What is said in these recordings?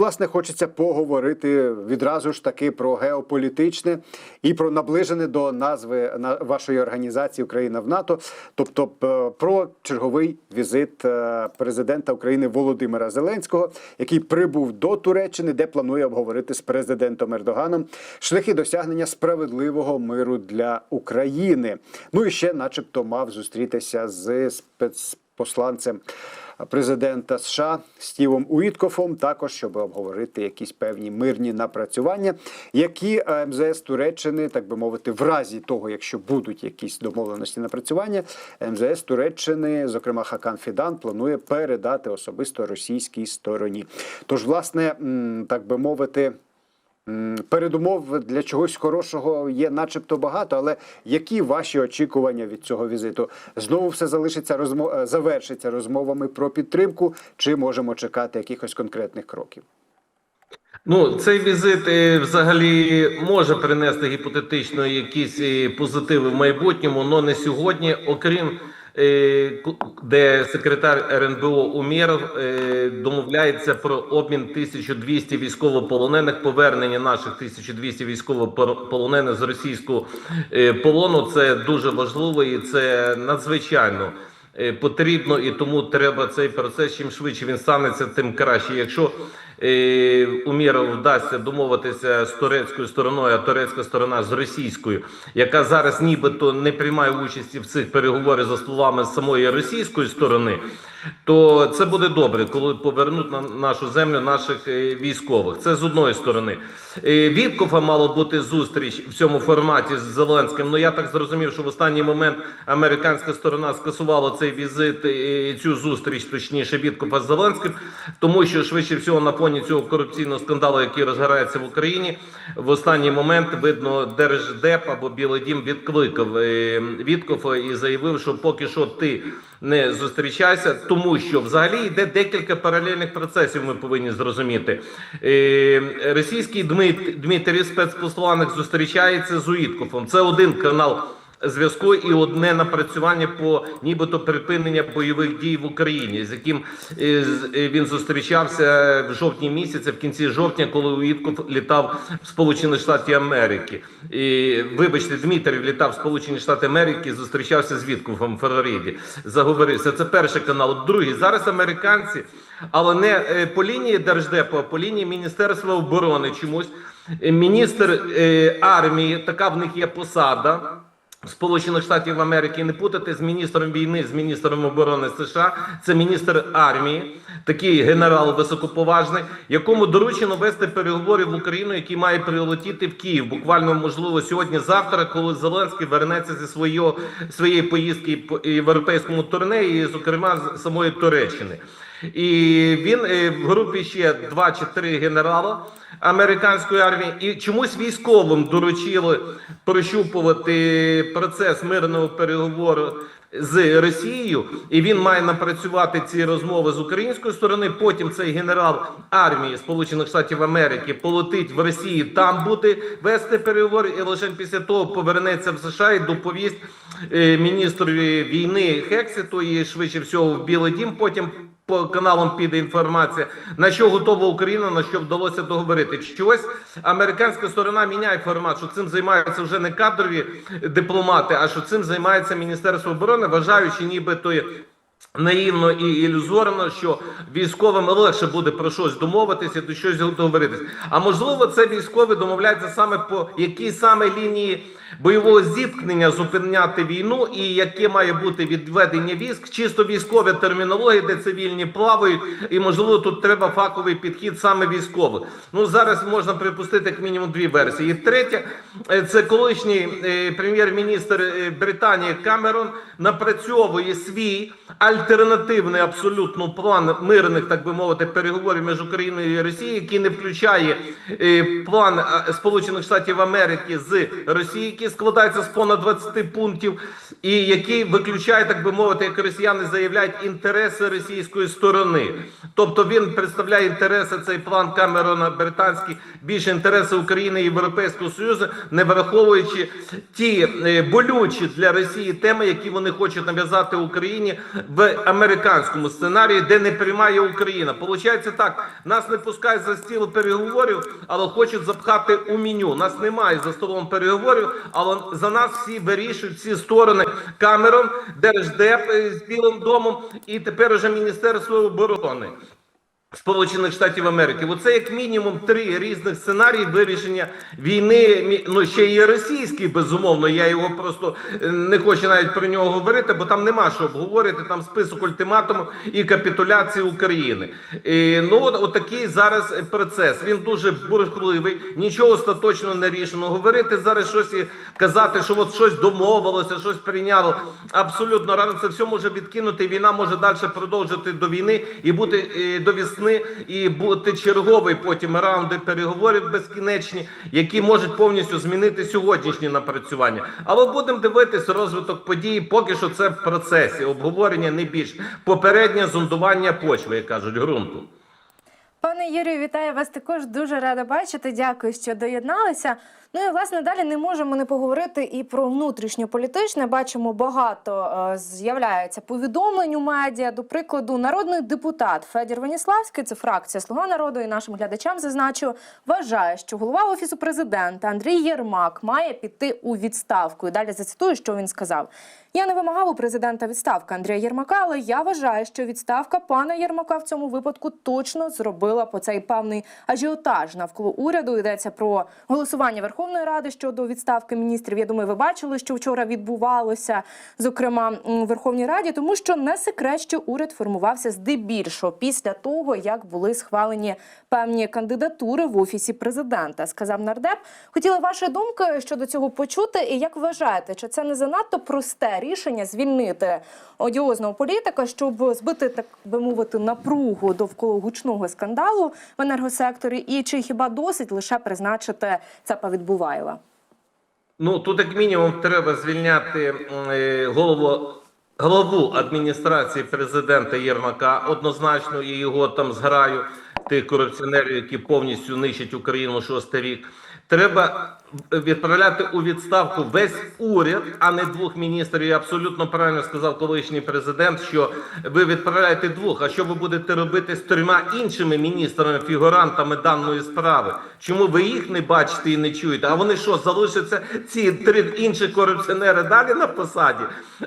Власне, хочеться поговорити відразу ж таки про геополітичне і про наближене до назви на- вашої організації Україна в НАТО, тобто про черговий візит е, президента України Володимира Зеленського, який прибув до Туреччини, де планує обговорити з президентом Ердоганом шляхи досягнення справедливого миру для України. Ну і ще, начебто, мав зустрітися з спецпосланцем президента США Стівом Уіткофом, також щоб обговорити якісь певні мирні напрацювання, які е, МЗС Туреччини, так би мовити, в разі того, якщо будуть якісь домовленості напрацювання, МЗС Туреччини, зокрема Хакан Фідан, планує передати особисто російській стороні. Тож, власне, так би мовити. Передумов для чогось хорошого є, начебто багато, але які ваші очікування від цього візиту? Знову все залишиться розмо... е, завершиться розмовами про підтримку, чи можемо чекати якихось конкретних кроків? Ну, цей візит е, взагалі може принести гіпотетично якісь е, позитиви в майбутньому, але не сьогодні, окрім де секретар РНБО Умєров е, домовляється про обмін 1200 військовополонених, повернення наших 1200 військовополонених з російського е, полону. Це дуже важливо і це надзвичайно е, потрібно, і тому треба цей процес. Чим швидше він станеться, тим краще. Якщо е, Уміров вдасться домовитися з турецькою стороною, а турецька сторона з російською, яка зараз нібито не приймає участі в цих переговорах за словами самої російської сторони. То це буде добре, коли повернуть на нашу землю наших е, військових. Це з одної сторони. Е, Віткофа мало бути зустріч в цьому форматі з Зеленським. Ну я так зрозумів, що в останній момент американська сторона скасувала цей візит, е, цю зустріч, точніше, Віткофа з Зеленським, тому що швидше всього на фоні цього корупційного скандалу, який розгорається в Україні, в останній момент видно Держдеп або Білий Дім відкликав е, і заявив, що поки що ти не зустрічайся, тому що взагалі йде декілька паралельних процесів. Ми повинні зрозуміти. Е, Російський Дмит, Дмитрій спецпосланник зустрічається з Уїткофом. Це один канал зв'язку і одне напрацювання по нібито припинення бойових дій в Україні, з яким е, е, він зустрічався в жовтні місяці, в кінці жовтня, коли Уітков літав в Сполучені Штати Америки. І, вибачте, Дмитрів літав в Сполучені Штати Америки, зустрічався з Віткофом в Флориді. Заговорився. Це перший канал. Другий зараз американці, але не е, по лінії Держдепу, а по лінії Міністерства оборони чомусь. Міністр е, армії, така в них є посада. Сполучених Штатів Америки не путати з міністром війни, з міністром оборони США. Це міністр армії, такий генерал високоповажний, якому доручено вести переговори в Україну, який має прилетіти в Київ. Буквально можливо сьогодні-завтра, коли Зеленський вернеться зі своєї своєї поїздки по європейському турне, і зокрема з самої Туреччини. І він е, в групі ще два чи три генерала американської армії, і чомусь військовим доручили прощупувати процес мирного переговору з Росією, і він має напрацювати ці розмови з української сторони. Потім цей генерал армії Сполучених Штатів Америки полетить в Росію, там буде вести переговори, і лише після того повернеться в США і доповість е, міністрові війни Хекситу і швидше всього в Білий Дім. Потім по каналам піде інформація, на що готова Україна, на що вдалося договорити. Щось американська сторона міняє формат, що цим займаються вже не кадрові дипломати, а що цим займається Міністерство оборони, вважаючи, нібито наївно і ілюзорно, що військовим легше буде про щось домовитися, до щось договоритись. А можливо, це військові домовляються саме по якій саме лінії бойового зіткнення зупиняти війну, і яке має бути відведення військ, чисто військові термінології, де цивільні плавають, і можливо тут треба фаховий підхід саме військових. Ну зараз можна припустити як мінімум дві версії. І третя е, це колишній е, прем'єр-міністр е, Британії Камерон напрацьовує свій альтернативний абсолютно план мирних, так би мовити, переговорів між Україною і Росією, який не включає е, план е, Сполучених Штатів Америки з Росії, який складається з понад 20 пунктів, і який виключає, так би мовити, як росіяни заявляють інтереси російської сторони. Тобто він представляє інтереси цей план Камерона британський, більше інтереси України і Європейського Союзу, не враховуючи ті е, болючі для Росії теми, які вони хочуть нав'язати Україні в американському сценарії, де не приймає Україна. Получається так, нас не пускають за стіл переговорів, але хочуть запхати у меню. Нас немає за столом переговорів, але за нас всі вирішують всі сторони Камерон, Держдеп е, з Білим домом і тепер уже Міністерство оборони. Сполучених Штатів Америки, оце як мінімум три різних сценарії вирішення війни. Ну ще є російський, безумовно. Я його просто е, не хочу навіть про нього говорити, бо там нема що обговорити. Там список ультиматумів і капітуляції України. І, ну от, от такий зараз процес. Він дуже бурхливий, нічого остаточно не рішено. Говорити зараз щось і казати, що от щось домовилося, щось прийняло. Абсолютно рано це все може відкинути. Війна може далі продовжити до війни і бути е, до весни, і бути черговий потім раунди переговорів безкінечні, які можуть повністю змінити сьогоднішні напрацювання. Але будемо дивитися розвиток подій. Поки що це в процесі обговорення не більш попереднє зондування почви, як кажуть, ґрунту. Пане Юрію, вітаю вас також. Дуже рада бачити. Дякую, що доєдналися. Ну і власне далі не можемо не поговорити і про внутрішньополітичне. Бачимо, багато е, з'являється повідомлень у медіа. До прикладу, народний депутат Федір Веніславський, це фракція Слуга народу, і нашим глядачам зазначу, вважає, що голова офісу президента Андрій Єрмак має піти у відставку. І далі зацитую, що він сказав. Я не вимагав у президента відставки Андрія Єрмака, але я вважаю, що відставка пана Єрмака в цьому випадку точно зробила по цей певний ажіотаж навколо уряду. Йдеться про голосування Верховної Ради щодо відставки міністрів. Я думаю, ви бачили, що вчора відбувалося, зокрема у Верховній Раді, тому що не секрет, що уряд формувався здебільшого після того, як були схвалені певні кандидатури в офісі президента. Сказав нардеп. Хотіла ваші думки щодо цього почути. І як вважаєте, чи це не занадто просте рішення звільнити одіозного політика, щоб збити, так би мовити, напругу довкола гучного скандалу в енергосекторі? І чи хіба досить лише призначити Цапа Відбуваєва? Ну тут як мінімум треба звільняти е, голову. Голову адміністрації президента Єрмака однозначно і його там зграю тих корупціонерів, які повністю нищать Україну шостий рік. Треба відправляти у відставку весь уряд, а не двох міністрів. І абсолютно правильно сказав колишній президент, що ви відправляєте двох. А що ви будете робити з трьома іншими міністрами, фігурантами даної справи? Чому ви їх не бачите і не чуєте? А вони що залишаться ці три інші корупціонери далі на посаді?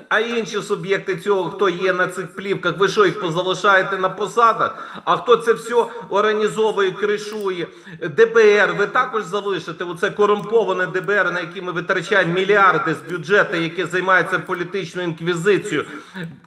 А інші суб'єкти цього, хто є на цих плівках, ви що їх позалишаєте на посадах? А хто це все організовує, кришує? ДБР, ви також залишите оце корумповане ДБР, на яке ми витрачаємо мільярди з бюджету, яке займається політичною інквізицією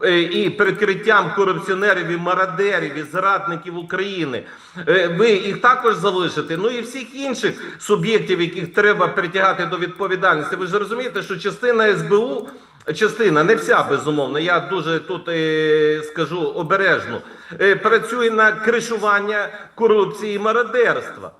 е, і прикриттям корупціонерів і мародерів і зрадників України. Е, Ви їх також залишите. Ну і всіх інших суб'єктів, яких треба притягати до відповідальності. Ви ж розумієте, що частина СБУ. Частина, не вся безумовно. Я дуже тут е, скажу обережно. Е, працює на кришування корупції і мародерства.